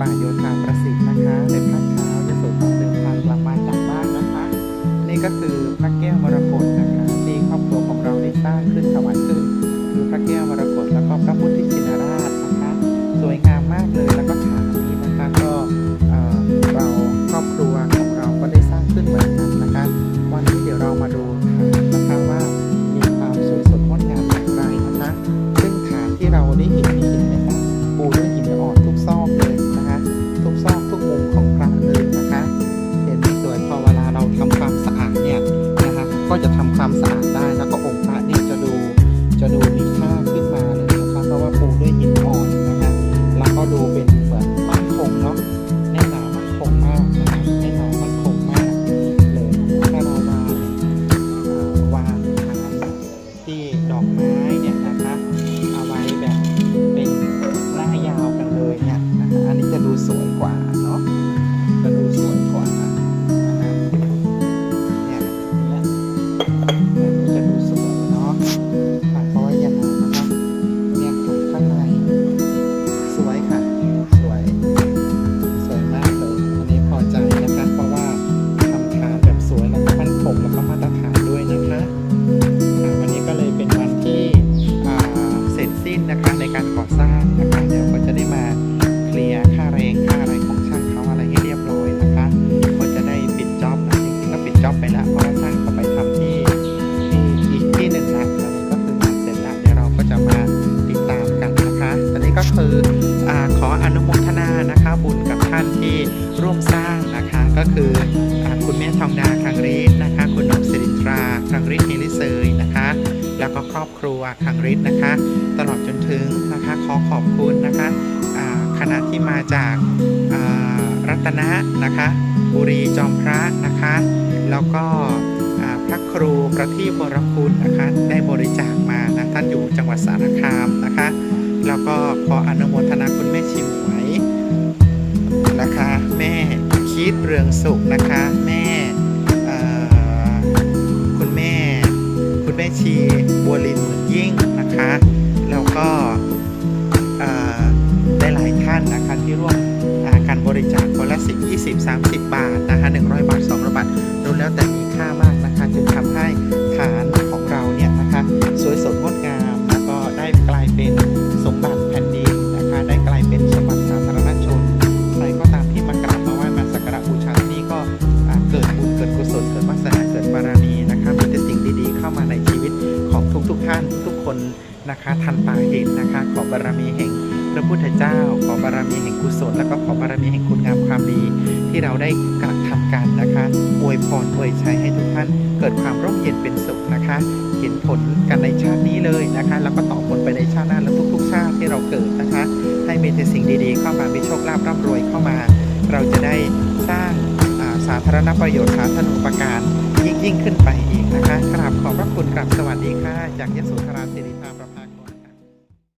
ป่าโยธาประสิทธิ์นะคะในภาคเช้าจะสธรเดินทางกลับมาจากบ้านนะคะ นี่ก็คือพระแก้วมรกตนะคะที่ครอบครัวของเราได้สร้างขึ้นสวายขึ้นคือพระแก้วมรกตแล้วก็พระพุทธชินราชนะคะ สวยงามมากเลยแล้วก็ฐานนี้นะคะก็เราครอบครัวของเราก็ได้สร้างขึ้นเหมือนกันนะคะ วันนี้เดี๋ยวเรามาดูนะคะว่ามีความสวยสดงดงามอย่างไรนะคะ ซึ่งฐานที่เราได้เห็นนี้นไคะ ความสะอาดได้แล้วก็องค์พระนี่จะดูจะดูมีค่าขึ้นมาเลยนะคะเพราะว่าปูด้วยหินอ่อนนะคะแล้วก็ดูเป็นเหมือนมั่นคงเนาะแน่นหนามั่นคงมากนะคะแน่นหนามั่นคงมากเลยถ้าเราวาวางฐานที่ดอกไม้เนี่ยนะคะเอาไว้แบบเป็นหน้ายาวกันเลยเนี่ยนะคะอันนี้จะดูสวยกว่า thank you านที่ร่วมสร้างนะคะก็คือคุณแม่ทองดาคังฤทธิ์นะคะ คุณน้องสิรินทราคังฤทธิ์เฮลิเซยนะคะ แล้วก็ครอบครัวคังฤทธิ์นะคะ ตลอดจนถึงนะคะขอขอบคุณนะคะคณะที่มาจากรัตนะนะคะบุรีจอมพระนะคะ แล้วก็พระครูประทีปวรคุณนะคะได้บริจาคมานะท่านอยู่จังหวัดสารคามนะคะ แล้วก็ขออนุโมทนาคุณ รืองสุขนะคะ แม่คุณแม่ คุณแม่ชีบัวลินเหมือนยิ่งนะคะ แล้วก็ได้หลายๆท่านนะคะที่ร่วมการบริจาคคนละ10 20 30 บาทนะ ทุกๆท่านทุกคนนะคะ ทันตาเห็นนะคะ ขอบารมีแห่งพระพุทธเจ้า ขอบารมีแห่งกุศล แล้วก็ขอบารมีแห่งคุณงามความดี ที่เราได้กระทำกันนะคะอวยพรอวยชัยให้ทุกท่าน เกิดความร่มเย็นเป็นสุขนะคะ เห็นผลกันในชาตินี้เลยนะคะ แล้วก็ต่อผลไปในชาติหน้าและทุกๆ ชาติที่เราเกิดนะคะ ให้มีแต่สิ่งดีๆ เข้ามามีโชคลาภร่ำรวยเข้ามา เราจะได้สร้างสาธารณประโยชน์สาธารณูปการยิ่งยิ่งขึ้นไปอีกนะคะกราบขอบพระคุณกราบส จากยโสธราสิริภาประภา